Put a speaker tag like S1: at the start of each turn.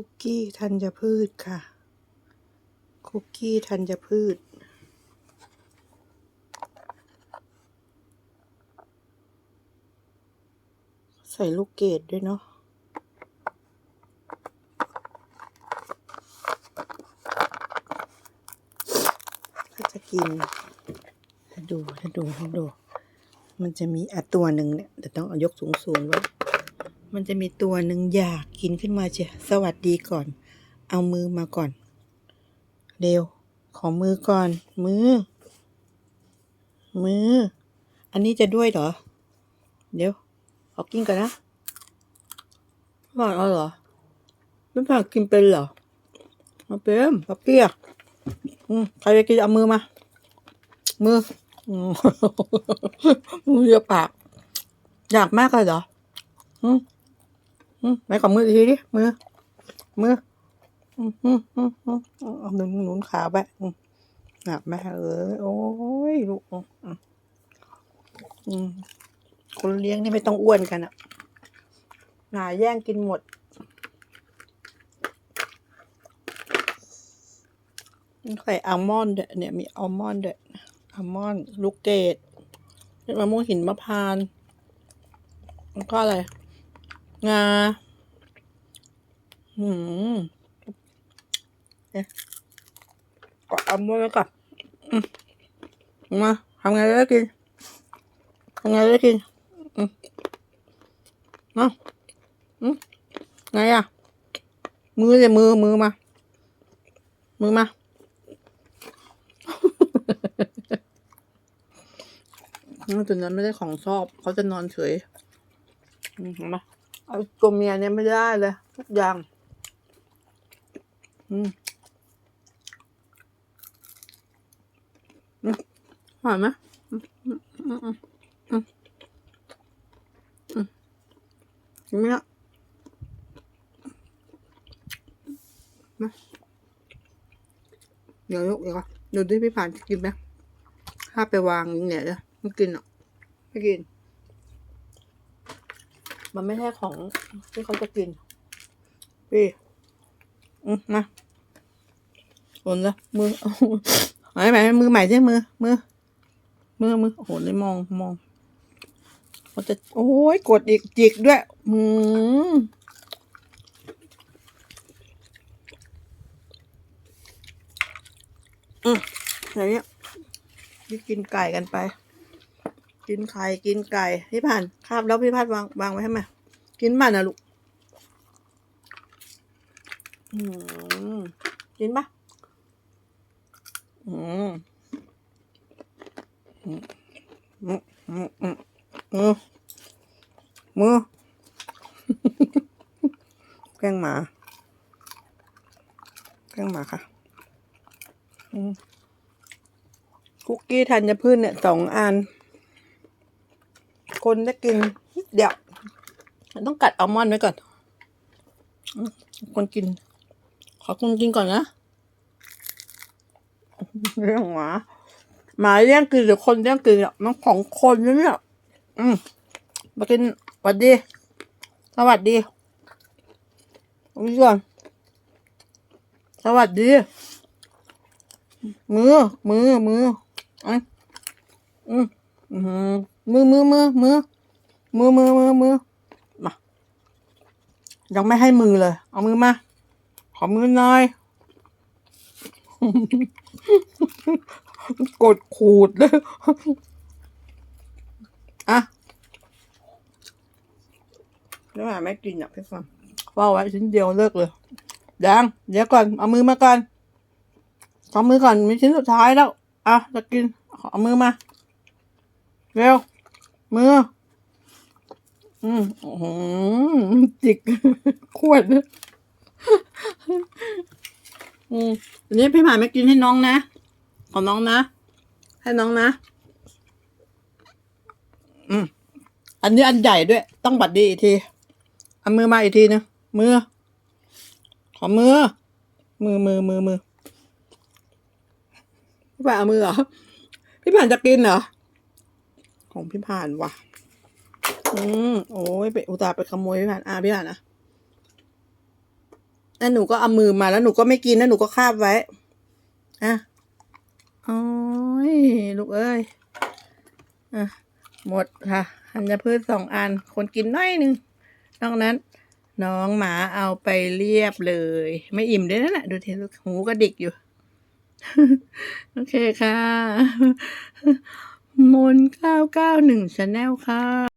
S1: คุกกี้ธัญพืชค่ะ คุกกี้ธัญพืช ใส่ลูกเกดด้วยเนาะถ้าจะกินดูดูดู มันจะมีอะตัวหนึ่งเนี่ยแต่ต้องเอายกสูงสูงๆไว้ มันจะมีตัวหนึ่งอยากกินขึ้นมาเชียสวัสดีก่อน เอามือมาก่อน เร็ว ขอมือก่อน มือ มือ อันนี้จะด้วยเหรอ เดี๋ยว ขอกินก่อนนะผ่านเอาเหรอ ไม่ผ่านกินเป็นเหรอมาเป็นปะเปียกอืมใครจะกินเอามือมา มืออืมมือเยอะปาก อยากมากเลยเหรออืม ไหนขอมือทีดิ มือ มืออืมอืมอืมเอาหนุนหนุนขาไปหนักแม่เอ้ยโอ้ยลูกอืมคนเลี้ยงนี่ไม่ต้องอ้วนกันอะหนาแย่งกินหมดใส่อัลมอนด์ด้วยเนี่ยมีอัลมอนด์ด้วยอัลมอนด์ลูกเกดมะม่วงหินมะพร้านแล้วก็อะไร งาหืมเนี่ยก็เอามือไว้ก่อนมาทำไงได้กินทำไงได้กินอมาอืมไงอะ มือเลยมือมือมา มือมา ตัวนั้นไม่ได้ของชอบ เขาจะนอนเฉยอืมเห็นไหม เอาตัวเมียเนี่ยไม่ได้เลยทุกอย่าง อืมอืมหอมไหมอืมอืมอืมอืมอืมอืมกินไหมล่ะมาเดี๋ยวยกเดี๋ยวก่อนเดี๋ยวดิพี่ผ่านกินไหมถ้าไปวางอย่างเนี่ยเลยไม่กินหรอกไม่กิน มันไม่ใช่ของที่เขาจะกินพี่อืมมาโอนละมือไหนไหนมือใหม่ใช่มือ มือ มือมือโอ้โหเลยมองมองเขาจะ โอ้ยกดอีกจิกด้วย อืมอืมอย่างเนี้ยกินไก่กันไป กินไข่กินไก่พี่ผ่านคาบแล้วพี่พัดวางวางไว้ให้ไหมกินบ้านนะลูกอืมกินปะอืมอืมอืมอืมอืมมือแกล้งหมาแกล้งหมาค่ะคุกกี้ธัญพืชเนี่ยสองอัน คนได้กินเดี๋ยวต้องกัดอัลมอนด์ไว้ก่อน คนกิน ขอคนกินก่อนนะเรื่องหมาหมาเลี้ยงกินหรือคนเลี้ยงกินอะมันของคนนะเนี่ยอืมมากินสวัสดี สวัสดีวิก่อนสวัสดี มือ มือ มืออะอืมอืม มือมือมือมือมือมือมือมือมายังไม่ให้มือเลย เอามือมา ขอมือหน่อย กดขูดเลยอะแล้วหมาไม่กินอะพี่ฟังว่าไว้ชิ้นเดียวเลิกเลยยังเดี๋ยวก่อน เอามือมาก่อนเอามือก่อน มีชิ้นสุดท้ายแล้ว อะ จะกิน เอามือมา เร็ว มือ อืมโอ้โหจิกขวดอืมอันนี้พี่หมาไม่กินให้น้องนะ ของน้องนะ ให้น้องนะ อืม อันนี้อันใหญ่ด้วย ต้องบัดดีอีกที เอามือมาอีกทีนึงมือ ขอมือ มือมือมือมือพี่ผ่านเอามือเหรอ พี่ผ่านจะกินเหรอ ของพี่ผ่านว่ะ อืมโอ้ยไปอุตส่าห์ไปขโมยพี่ผ่าน อะพี่ผ่านนะแล้วหนูก็เอามือมาแล้วหนูก็ไม่กินแล้วหนูก็คาบไว้ อะโอ้ยลูกเอ้ย อะ หมดค่ะธัญพืชสองอัน คนกินน้อยหนึ่งนอกนั้น น้องหมาเอาไปเรียบเลย ไม่อิ่มด้วยนั่นแหละดูเทลูกหูกระดิกอยู่ โอเคค่ะ มนเก้าเก้าหนึ่งชาแนลค่ะ